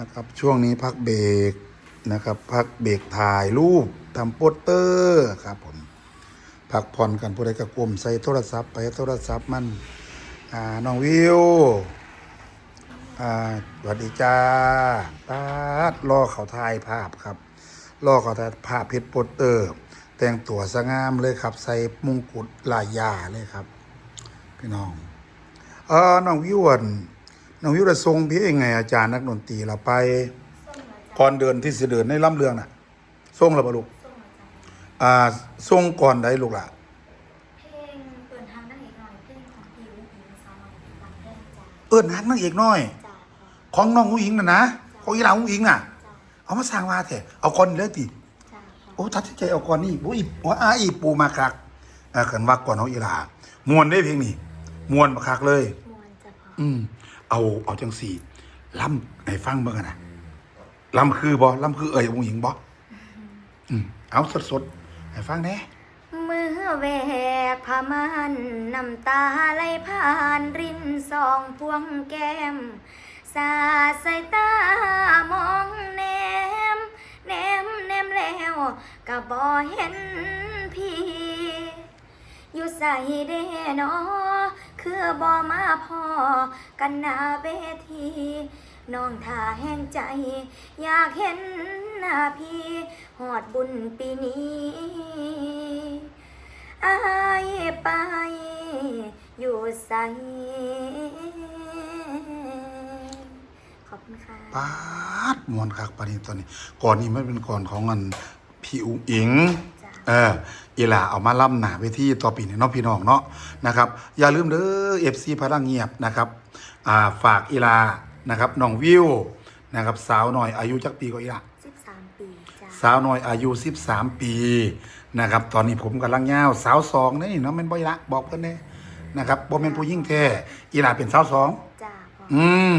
นะครับช่วงนี้พักเบรกนะครับพักเบรกถ่ายรูปทำโปสเตอร์ครับผมพักผ่อนกันผู้ใดก็กลมใส่โทรศัพท์ไปโทรศัพท์มันอ่าน้องวิวอ่าสวัสดีจ้าตาดรอเขาถ่ายภาพครับรอเขาถ่ายภาพเพชรโปสเตอร์ แต่งตัวสง่ามเลยครับ ใส่มงกุฎลายยาเลยครับ พี่น้องเออน้องวิวอั่น น้องวิวจะทรงพี่เองไงอาจารย์นักดนตรีเราไป ก่อนเดินที่สิเดินในลำเรืองน่ะทรงเราปะลูกอ่าทรงก่อนได้ลูกล่ะเพลงเปิดทางได้อีกหน่อยเพลงของพี่ลูกหญิงสาวน้อยฟังเพลงจ้าเอิ้นฮักนางเอกน้อยจ้าพอของน้องอุ้งอิงน่ะนะของอีหลาอุ้งอิงน่ะจ้าเอามาสร้างมาเถอะเอาก่อนเลยติจ้าพอโอ้ทัดใจเอาก่อนนี่โอ้ยว่าอาอีปูมาคักเออเขินว่าก่อนของอีหลามวนได้เพลงนี้มวนมาคักเลยมวนจ้าพออืม เอาเอาจังสี่ล่ำให้ฟังเบิ่งนะล่ำคือบ่ล่ำคือเอ่ยองหญิงบ่อืมเอาสดๆให้ฟังแน่เมื่อแวกผ้ามันน้ำตาไหลผ่านรินสองพวงแก้ม สาสายตามองแนม แนมแนมแล้วก็บ่เห็นพี่ อยู่ใส่เด้นอ คือบ่มาพอกันหน้าเวทีน้องท่าแห่งใจ อยากเห็นหน้าพี่หอดบุญปีนี้อายไป อยู่ใสขอบคุณค่ะปาดมวนคักปานีตอนนี้ก่อนนี้มันเป็นก่อนของอันพี่อุ๋งอิง เอออีหลาเอามาล่ำหนาไปที่ต่อปีนี้เนาะพี่น้องเนาะนะครับอย่าลืมเด้อ FC พลังเงียบนะครับอ่าฝากอีหลานะครับน้องวิวนะครับสาวหน่อยอายุจักปีก็อีหลา13ปีจ้าสาวน้อยอายุ 13 ปีนะครับตอนนี้ผมกำลังยาวสาวสองนี่เนาะแม่นบ่อยละบอกเพิ่นเด้นะครับบ่แม่นผู้หญิงแท้อีหลาเป็นสาวสองจ้าพ่ออืม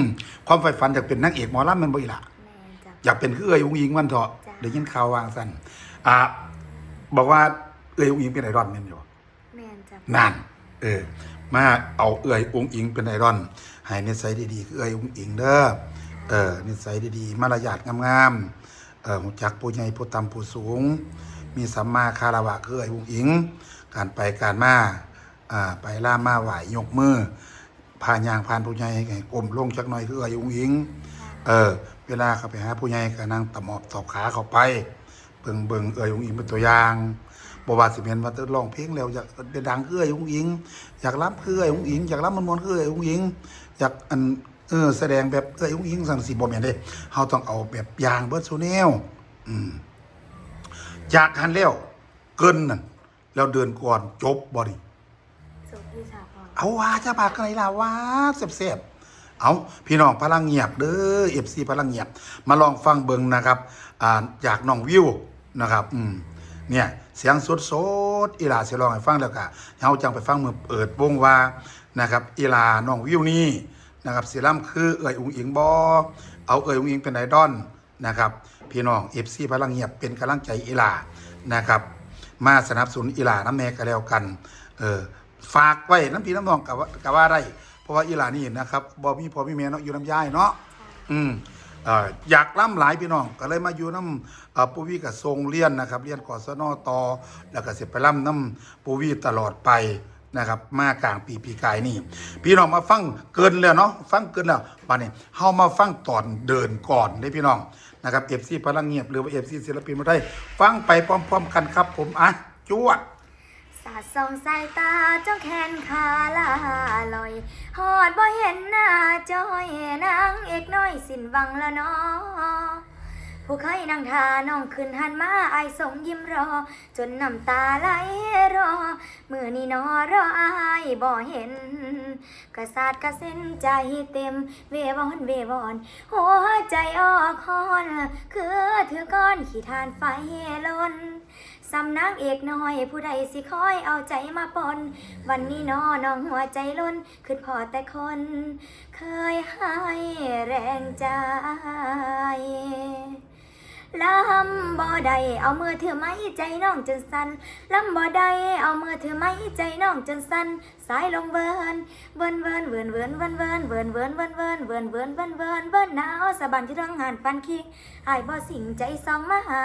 ความใฝ่ฝันอยากเป็นนางเอกหมอลำแม่นบ่อีหลา แม่จ้าอยากเป็นคือเอ้ยอุ้งอิงวันเถาะจ้ะได้ยินข่าววางซั่นอ่า บอกว่าเอ้ยอุ้งอิงเป็นไอดอลแม่นอยู่แม่จ้านั่นเออ มาเอาเอ้ยอุ้งอิงเป็นไอดอลให้นิสัยดีๆคือเอ้ยอุ้งอิงเด้อเออนิสัยดีๆมารยาทงามๆเออรู้จักผู้ใหญ่ผู้ต่ำผู้สูง มีสัมมาคารวะคือไอ้อุ้งอิง การไปการมาอ่าไปล่ามาไหวยกมือผ่านยางผ่านผู้ใหญ่ให้กลมลงจักหน่อยคือไอ้อุ้งอิง เออ เวลาเขาไปหาผู้ใหญ่ก็นั่งตะหมอบตอบขาเขาไป เบิ่งเบิ่งเอ้ยอุ้งอิงเป็นตัวอย่างบ่ว่าสิเป็นว่าจะร้องเพลงแล้วอยากได้ดังคือไอ้อุ้งอิง อยากรับคือไอ้อุ้งอิงอยากรับมันมวนๆคือไอ้อุ้งอิงอยากอันเออแสดงแบบเอ้ยอุ้งอิงสั่งสิบ่แม่นเด้เฮาต้องเอาแบบอย่างเบิดซูแนวอืมจากหันแล้วเกินนั่นแล้วเดินก่อนจบบ่นี่สุพี่จ้าพ่อเอาว่าจะปากกันไหนล่ะว่าเสียบๆเอาพี่น้องพลังเงียบเด้อเอฟซีพลังเงียบ มาลองฟังเบิงนะครับ อ่าจากน้องวิว นะครับ อืมเนี่ยเสียงสดสดอีหลาเสียลองให้ฟังแล้วก็เฮาจังไปฟังมือเปิดวงว่านะครับอีหลาน้องวิวนี่นะครับสิล่ำคือเอ่ยอุงอิงบอเอาเอ่ยอุงอิงเป็นไอดอลนะครับพี่น้องเอฟซีพลังเงียบเป็นกำลังใจอีหลานะครับ มาสนับสนุนอีหลาน้ำแน่ก็แล้วกันเออฝากไว้น้ำพี่น้ำน้องกับว่ากับว่าได้เพราะว่าอีหลานี่นะครับบอมีพอมีแม่เนาะอยู่น้ำย่ายเนาะอืม อยากล่ำหลายพี่น้องก็เลยมาอยู่น้ำปูวีกับทรงเรียนนะครับเรียนกศนอตอแล้วก็เสร็จไปล่ำน้ำปูวีตลอดไปนะครับมากลางปีปีกายนี่พี่น้องมาฟังเกินแล้วเนาะฟังเกินแล้วบัดนี้เฮามาฟังตอนเดินก่อนได้พี่น้องนะครับเอฟซีพลังเงียบหรือว่าเอฟซีศิลปินมาได้ฟังไปพร้อม ๆ กันครับผมอะจวด ดส่องสายตาจ้องแขนขาลาลอยหอดบ่เห็นหน้าจอยนางเอกน้อยสิ้นหวังแล้วเนาะ ผู้เคยนั่งทาน้องขึ้นหันมาอายสงยิ้มรอ จนน้ำตาไหลรอ มือนี้นอรออายบ่เห็น กระสาดกระเส้นใจเต็ม เววอนเววอนหัวใจอ้อคอนคือถือก้อนขี้ทานไฟลนสำนักเอกน้อยผู้ใดสิคอยเอาใจมาปน วันนี้นอน้องหัวใจล้นคือพอแต่คน เคยให้แรงใจ ลำบ่ได้เอามือถือไม้ใจน้องจนสั่นลำบ่ได้เอามือถือไม้ใจน้องจนสั่นสายลงเวินเวินเวินเวินเวินเวินเวินเวินเวินเวินเวินเวินเวินเวินเวินเวินหนาวสะบันที่รังหันปันคิกอายบ่สิงใจสองมาหา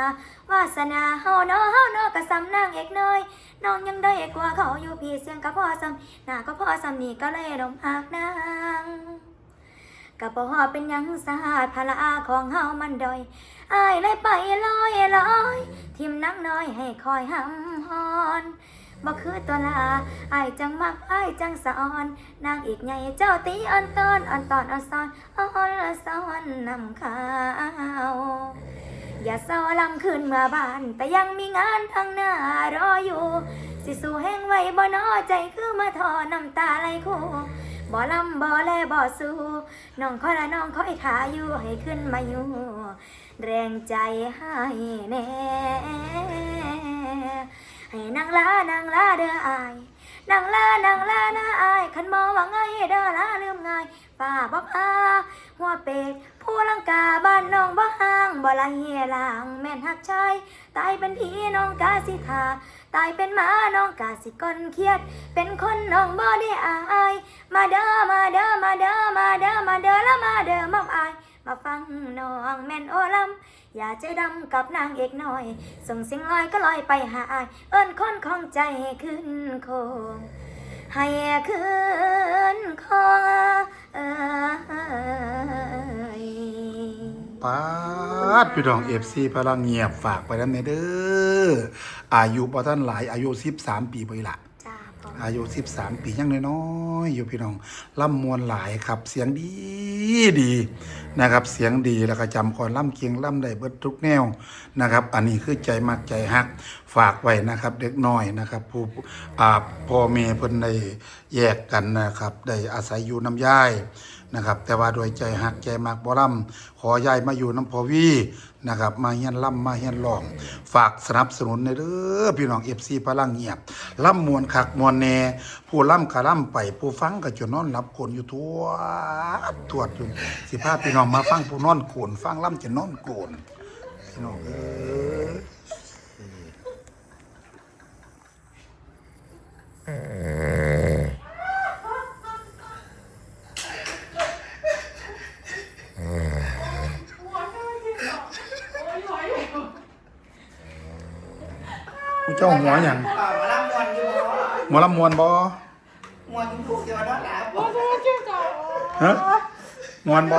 วาสนาเฮาเนาะเฮาเนาะกะซ้ำนางเอกน้อยน้องยังได้กว่าเขาอยู่พี่เสียงก็พอซ้ำหน้าก็พอซ้ำนี่ก็เลยลมหักนาง กะบ่ฮอเป็นหยังสาดภาระของเฮามันดอยอายเลยไปลอยลอยทิมนักน้อยให้คอยหำฮอนบ่คือตัวลาอายจังมักอายจังสะออน นางอีกใหญ่เจ้าตีอ่อนตอนอ่อนตอนอ่อนซ้อนอ่อนละซ้อนนำข้าวอย่าเศร้าลำคืนเมื่อบาน แต่ยังมีงานทางหน้ารออยู่ สิสู่แห้งไว้บ่นอใจคือมาทอน้ำตาไหลคู่ บ่ลำบ่แลบ่สู้น้องคอยละน้องคอยทาอยู่ให้ขึ้นมาอยู่ แรงใจให้แน่ให้นางลานางลาเด้ออายนางลานางลาน้าอายคันมองว่าไงเด้อลาลืมง่ายฝ่าบอกอาหัวเป็ดผู้ลังกาบ้านน้องบ่ห่างบ่ละเฮียหลางแม่นหักชายตายเป็นผีน้องกาสิทา ตายเป็นหมาน้องกาสิก้นเครียด เป็นคนน้องบ่ได้อาย มาเด้อมาเด้อมาเด้อมาเด้อมาเด้อละมาเด้อมอมอายมาฟังน้องแม่นโอลำอย่าใจดำกับนางเอกน้อย ส่งเสียงลอยก็ลอยไปหาอาย เอิ้นคนของใจให้ขึ้นโคงให้ขึ้นคองเอ้ย ปาดพี่น้อง FC พลังเงียบฝากไปนำเด้ออายุบ่ทันหลายอายุ13ปีไปละจ้าพ่ออายุ13ปียังน้อยๆอยู่พี่น้องล่ำมวลหลายครับ เสียงดีดีนะครับ เสียงดีแล้วก็จำคอนล่ำเคียงล่ำได้เบิดทุกแนวนะครับ อันนี้คือใจมักใจฮักฝากไว้นะครับ เด็กน้อยนะครับผู้อ่าพ่อแม่เพิ่นได้แยกกันนะครับได้อาศัยอยู่น้ำยายนะครับ แต่ว่าโดยใจฮักใจมักบ่ล่ำขอยายมาอยู่น้ำพอวีนะครับ มาเฮียนล่ำมาเฮียนร้อง ฝากสนับสนุนในเด้อพี่น้อง FC พลังเงียบล่ำมวนคักมวนแน่ ผู้ล่ำกะล่ำไป ผู้ฟังก็จนนอนหลับคนอยู่ทั่วตรวจอยู่สิพาพี่น้องมาฟังผู้นอนโกนฟังล่ำจะนอนโกนพี่น้องเอ้ย เจ้าหัวหยังป่ามาล่ำมวนอยู่หมอลำมวนบ่มวนอยู่เดี๋ยวนอนหลับบ่ฮะมวนบ่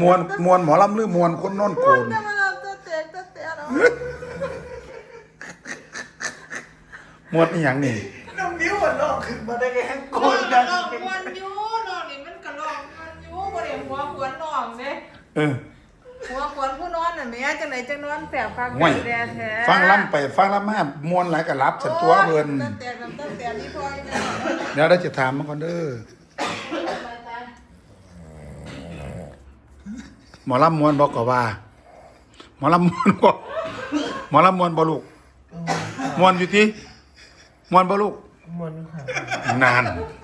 มวนมวนหมอลำหรือมวนคนนอนโกนแต่มันเอาตัวเตะตัวเตะเนาะ มวนอีหยังนี่น้องมิ้วมันลอกขึ้นมาได้ไงโกน้องนดังน้องควนอยู่น้องนี่มันกระลองมันอยู่บ่ได้หัวควนน้องเด้เออหัวควนผู้นอนน่ะแม่จังไหนจังนอนแสบฟังห่วยแท้แท้ฟังลำไปฟังลำมามวนหลายก็รับฉันตัวเพิ่นตั้งแต่ตั้งแต่นี่พอแม่เดี๋ยวเราจะถามมันก่อนเด้อหมอลำมวนบอกก็ว่า หมอลำมวนบอกหมอลำมวนบ่ลูกมวนอยู่ที่ มวนบ่ลูก มวนค่ะ นานเ